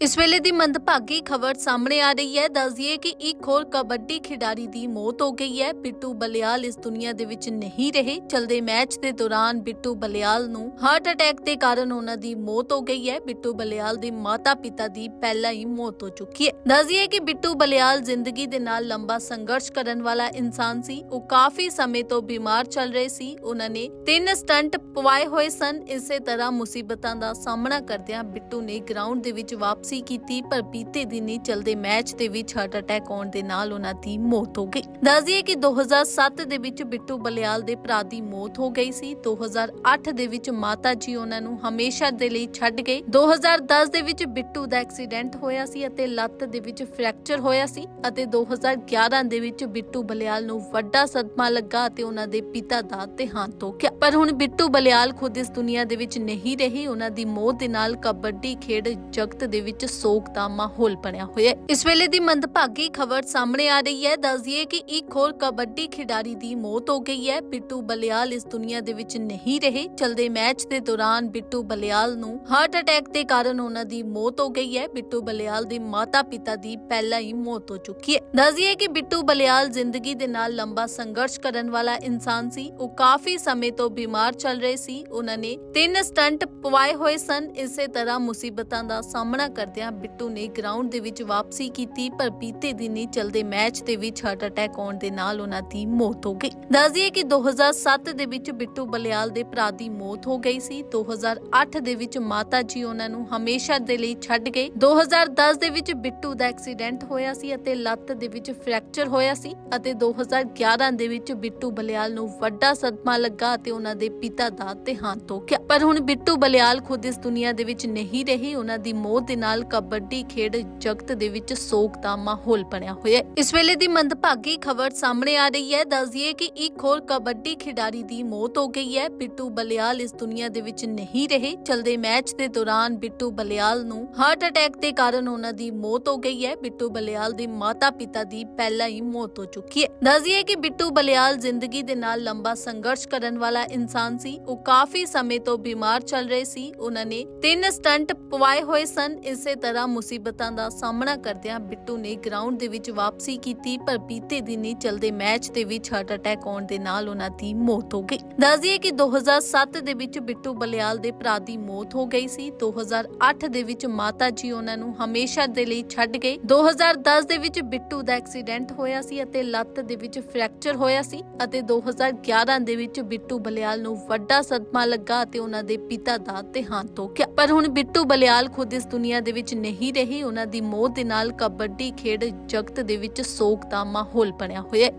ਇਸ ਵੇਲੇ ਦੀ ਮੰਦਭਾਗੀ ਖਬਰ ਸਾਹਮਣੇ ਆ ਰਹੀ ਹੈ। ਦੱਸਦੀਏ ਕਿ ਇੱਕ ਹੋਰ ਕਬੱਡੀ ਖਿਡਾਰੀ ਦੀ ਮੌਤ ਹੋ ਗਈ ਹੈ। ਬਿੱਟੂ ਬਲਿਆਲ ਇਸ ਦੁਨੀਆ ਦੇ ਵਿੱਚ ਨਹੀਂ ਰਹੇ। ਚਲਦੇ ਮੈਚ ਦੇ ਦੌਰਾਨ ਬਿੱਟੂ ਬਲਿਆਲ ਨੂੰ ਹਾਰਟ ਅਟੈਕ ਦੇ ਕਾਰਨ ਉਹਨਾਂ ਦੀ ਮੌਤ ਹੋ ਗਈ ਹੈ। ਬਿੱਟੂ ਬਲਿਆਲ ਦੇ ਮਾਤਾ-ਪਿਤਾ ਦੀ ਪਹਿਲਾਂ ਹੀ ਮੌਤ ਹੋ ਚੁੱਕੀ ਹੈ। ਦੱਸਦੀਏ ਕਿ ਬਿੱਟੂ ਬਲਿਆਲ ਜ਼ਿੰਦਗੀ ਦੇ ਨਾਲ ਲੰਬਾ ਸੰਘਰਸ਼ ਕਰਨ ਵਾਲਾ ਇਨਸਾਨ ਸੀ। ਉਹ ਕਾਫੀ ਸਮੇਂ ਤੋਂ ਬਿਮਾਰ ਚੱਲ ਰਹੇ ਸੀ। ਉਹਨਾਂ ਨੇ ਤਿੰਨ ਸਟੰਟ ਪਵਾਏ ਹੋਏ ਸਨ। ਇਸੇ ਤਰ੍ਹਾਂ ਮੁਸੀਬਤਾਂ ਦਾ ਸਾਹਮਣਾ ਕਰਦਿਆਂ ਬਿੱਟੂ ਨੇ ਗਰਾਊਂਡ ਦੇ ਵਿੱਚ ਵਾਪਸ ਕੀਤੀ, ਪਰ ਬੀਤੇ ਦਿਨੀ ਚਲਦੇ ਮੈਚ ਦੇ ਵਿੱਚ ਹਾਰਟ ਅਟੈਕ ਆਉਣ ਦੇ ਨਾਲ ਉਹਨਾਂ ਦੀ ਮੌਤ ਹੋ ਗਈ। ਦੱਸਦੀਏ ਕਿ 2007 ਦੇ ਵਿੱਚ ਬਿੱਟੂ ਬਲਿਆਲ ਦੇ ਭਰਾ ਦੀ ਮੌਤ ਹੋ ਗਈ ਸੀ। 2008 ਦੇ ਵਿੱਚ ਮਾਤਾ ਜੀ ਉਹਨਾਂ ਨੂੰ ਹਮੇਸ਼ਾ ਦੇ ਲਈ ਛੱਡ ਗਏ। 2010 ਦੇ ਵਿੱਚ ਬਿੱਟੂ ਦਾ ਐਕਸੀਡੈਂਟ ਹੋਇਆ ਸੀ ਅਤੇ ਲੱਤ ਦੇ ਵਿੱਚ ਫ੍ਰੈਕਚਰ ਹੋਇਆ ਸੀ ਅਤੇ 2011 ਦੇ ਵਿੱਚ ਬਿੱਟੂ ਬਲਿਆਲ ਨੂੰ ਵੱਡਾ ਸਦਮਾ ਲੱਗਾ ਅਤੇ ਉਹਨਾਂ ਦੇ ਪਿਤਾ ਦਾ ਦੇਹਾਂਤ ਹੋ ਗਿਆ। ਪਰ ਹੁਣ ਬਿੱਟੂ ਬਲਿਆਲ ਖੁਦ ਇਸ ਦੁਨੀਆ ਦੇ ਵਿੱਚ ਨਹੀਂ ਰਹੀ। ਉਹਨਾਂ ਦੀ ਮੌਤ ਦੇ ਨਾਲ ਕਬੱਡੀ ਖੇਡ ਜਗਤ ਦੇ ਵਿੱਚ ਸੋਗ ਦਾ ਮਾਹੌਲ ਬਣਿਆ ਹੋਇਆ ਹੈ। ਇਸ ਵੇਲੇ ਦੀ ਮੰਦਭਾਗੀ ਖਬਰ ਸਾਹਮਣੇ ਆ ਰਹੀ ਹੈ। ਦੱਸਦੀਏ ਕਿ ਇੱਕ ਹੋਰ ਕਬੱਡੀ ਖਿਡਾਰੀ ਦੀ ਮੌਤ ਹੋ ਗਈ ਹੈ। ਬਿੱਟੂ ਬਲਿਆਲ ਇਸ ਦੁਨੀਆ ਦੇ ਵਿੱਚ ਨਹੀਂ ਰਹੇ। ਚਲਦੇ ਮੈਚ ਦੇ ਦੌਰਾਨ ਬਿੱਟੂ ਬਲਿਆਲ ਨੂੰ ਹਾਰਟ ਅਟੈਕ ਦੇ ਕਾਰਨ ਉਹਨਾਂ ਦੀ ਮੌਤ ਹੋ ਗਈ ਹੈ। ਬਿੱਟੂ ਬਲਿਆਲ ਦੇ ਮਾਤਾ-ਪਿਤਾ ਦੀ ਪਹਿਲਾਂ ਹੀ ਮੌਤ ਹੋ ਚੁੱਕੀ ਹੈ। ਦੱਸਦੀਏ ਕਿ ਬਿੱਟੂ ਬਲਿਆਲ ਜ਼ਿੰਦਗੀ ਦੇ ਨਾਲ ਲੰਬਾ ਸੰਘਰਸ਼ ਕਰਨ ਵਾਲਾ ਇਨਸਾਨ ਸੀ। ਉਹ ਕਾਫੀ ਸਮੇਂ ਤੋਂ ਬਿਮਾਰ ਚੱਲ ਰਹੇ ਸੀ। ਉਹਨਾਂ ਨੇ ਤਿੰਨ ਸਟੰਟ ਪਵਾਏ ਹੋਏ ਸਨ। ਇਸੇ ਤਰ੍ਹਾਂ ਮੁਸੀਬਤਾਂ ਦਾ ਸਾਹਮਣਾ ਕਰਦਿਆਂ ਬਿੱਟੂ ਨੇ ਗਰਾਊਂਡ ਦੇ ਵਿੱਚ ਵਾਪਸੀ ਕੀਤੀ, ਪਰ ਬੀਤੇ ਦਿਨੀ ਚੱਲਦੇ ਮੈਚ ਦੇ ਵਿੱਚ ਹਾਰਟ ਅਟੈਕ ਆਉਣ ਦੇ ਨਾਲ ਉਹਨਾਂ ਦੀ ਮੌਤ ਹੋ ਗਈ। ਦੱਸਦੀਏ ਕਿ 2007 ਦੇ ਵਿੱਚ ਬਿੱਟੂ ਬਲਿਆਲ ਦੇ ਭਰਾ ਦੀ ਮੌਤ ਹੋ ਗਈ ਸੀ। 2008 ਦੇ ਵਿੱਚ ਮਾਤਾ ਜੀ ਉਹਨਾਂ ਨੂੰ ਹਮੇਸ਼ਾ ਦੇ ਲਈ ਛੱਡ ਗਏ। 2010 ਦੇ ਵਿੱਚ ਬਿੱਟੂ ਦਾ ਐਕਸੀਡੈਂਟ ਹੋਇਆ ਸੀ ਅਤੇ ਲੱਤ ਦੇ ਵਿੱਚ ਫ੍ਰੈਕਚਰ ਹੋਇਆ ਸੀ ਅਤੇ 2011 ਦੇ ਵਿੱਚ ਬਿੱਟੂ ਬਲਿਆਲ ਨੂੰ ਵੱਡਾ ਸਦਮਾ ਲੱਗਾ ਅਤੇ ਉਹਨਾਂ ਦੇ ਪਿਤਾ ਦਾ ਦੇਹਾਂਤ ਹੋ ਗਿਆ। ਪਰ ਹੁਣ ਬਿੱਟੂ ਬਲਿਆਲ ਖੁਦ ਇਸ ਦੁਨੀਆ ਦੇ ਵਿੱਚ ਨਹੀਂ ਰਹੀ। ਉਹਨਾਂ ਦੀ ਮੌਤ ਦੇ ਨਾਲ ਕਬੱਡੀ ਖੇਡ ਜਗਤ ਦੇ ਵਿੱਚ ਸੋਗ ਦਾ ਮਾਹੌਲ ਬਣਿਆ ਹੋਇਆ ਹੈ। ਇਸ ਵੇਲੇ ਦੀ ਮੰਦਭਾਗੀ ਖਬਰ ਸਾਹਮਣੇ ਆ ਰਹੀ ਹੈ। ਦੱਸਦੀਏ ਕਿ ਇੱਕ ਹੋਰ ਕਬੱਡੀ ਖਿਡਾਰੀ ਦੀ ਮੌਤ ਹੋ ਗਈ ਹੈ। ਬਿੱਟੂ ਬਲਿਆਲ ਇਸ ਦੁਨੀਆ ਦੇ ਵਿੱਚ ਨਹੀਂ ਰਹੇ। ਚਲਦੇ ਮੈਚ ਦੇ ਦੌਰਾਨ ਬਿੱਟੂ ਬਲਿਆਲ ਨੂੰ ਹਾਰਟ ਅਟੈਕ ਦੇ ਕਾਰਨ ਉਹਨਾਂ ਦੀ ਮੌਤ ਹੋ ਗਈ ਹੈ। ਬਿੱਟੂ ਬਲਿਆਲ ਦੇ ਮਾਤਾ-ਪਿਤਾ ਦੀ ਪਹਿਲਾਂ ਹੀ ਮੌਤ ਹੋ ਚੁੱਕੀ ਹੈ। ਦੱਸਦੀਏ ਕਿ ਬਿੱਟੂ ਬਲਿਆਲ ਜ਼ਿੰਦਗੀ ਦੇ ਨਾਲ ਲੰਬਾ ਸੰਘਰਸ਼ ਕਰਨ ਵਾਲਾ ਇਨਸਾਨ ਸੀ। ਉਹ ਕਾਫੀ ਸਮੇਂ ਤੋਂ ਬਿਮਾਰ ਚੱਲ ਰਹੇ ਸੀ। ਉਹਨਾਂ ਨੇ ਤਿੰਨ ਸਟੰਟ ਪਵਾਏ ਹੋਏ ਸਨ। ਇਸੇ ਤਰ੍ਹਾਂ ਮੁਸੀਬਤਾਂ ਦਾ ਸਾਹਮਣਾ ਕਰਦਿਆਂ ਬਿੱਟੂ ਨੇ ਗਰਾਊਂਡ ਦੇ ਵਿੱਚ ਵਾਪਸੀ ਕੀਤੀ, ਪਰ ਬੀਤੇ ਦਿਨੀ ਚੱਲਦੇ ਮੈਚ ਦੇ ਵਿੱਚ ਹਾਰਟ ਅਟੈਕ ਆਉਣ ਦੇ ਨਾਲ ਉਹਨਾਂ ਦੀ ਮੌਤ ਹੋ ਗਈ। ਦੱਸਦੀਏ ਕਿ 2007 ਦੇ ਵਿੱਚ ਬਿੱਟੂ ਬਲਿਆਲ ਦੇ ਭਰਾ ਦੀ ਮੌਤ ਹੋ ਗਈ ਸੀ। 2008 ਦੇ ਵਿੱਚ ਮਾਤਾ ਜੀ ਉਹਨਾਂ ਨੂੰ ਹਮੇਸ਼ਾ ਦੇ ਲਈ ਛੱਡ ਗਏ। 2010 ਦੇ ਵਿੱਚ ਬਿੱਟੂ ਦਾ ਐਕਸੀਡੈਂਟ ਹੋਇਆ ਸੀ ਅਤੇ ਲੱਤ ਦੇ ਵਿੱਚ ਫ੍ਰੈਕਚਰ ਹੋਇਆ ਸੀ ਅਤੇ 2011 ਦੇ ਵਿੱਚ ਬਿੱਟੂ ਬਲਿਆਲ ਨੂੰ ਵੱਡਾ ਸਦਮਾ ਲੱਗਾ ਅਤੇ ਉਹਨਾਂ ਦੇ ਪਿਤਾ ਦਾ ਦੇਹਾਂਤ ਹੋ ਗਿਆ। ਪਰ ਹੁਣ ਬਿੱਟੂ ਬਲਿਆਲ ਖੁਦ ਇਸ ਦੁਨੀਆ ਦੇ ਵਿੱਚ ਨਹੀਂ ਰਹੀ, ਉਹਨਾਂ ਦੀ ਮੌਤ ਦੇ ਨਾਲ ਕਬੱਡੀ ਖੇਡ ਜਗਤ ਦੇ ਵਿੱਚ ਸੋਗ ਦਾ ਮਾਹੌਲ ਬਣਿਆ ਹੋਇਆ ਹੈ।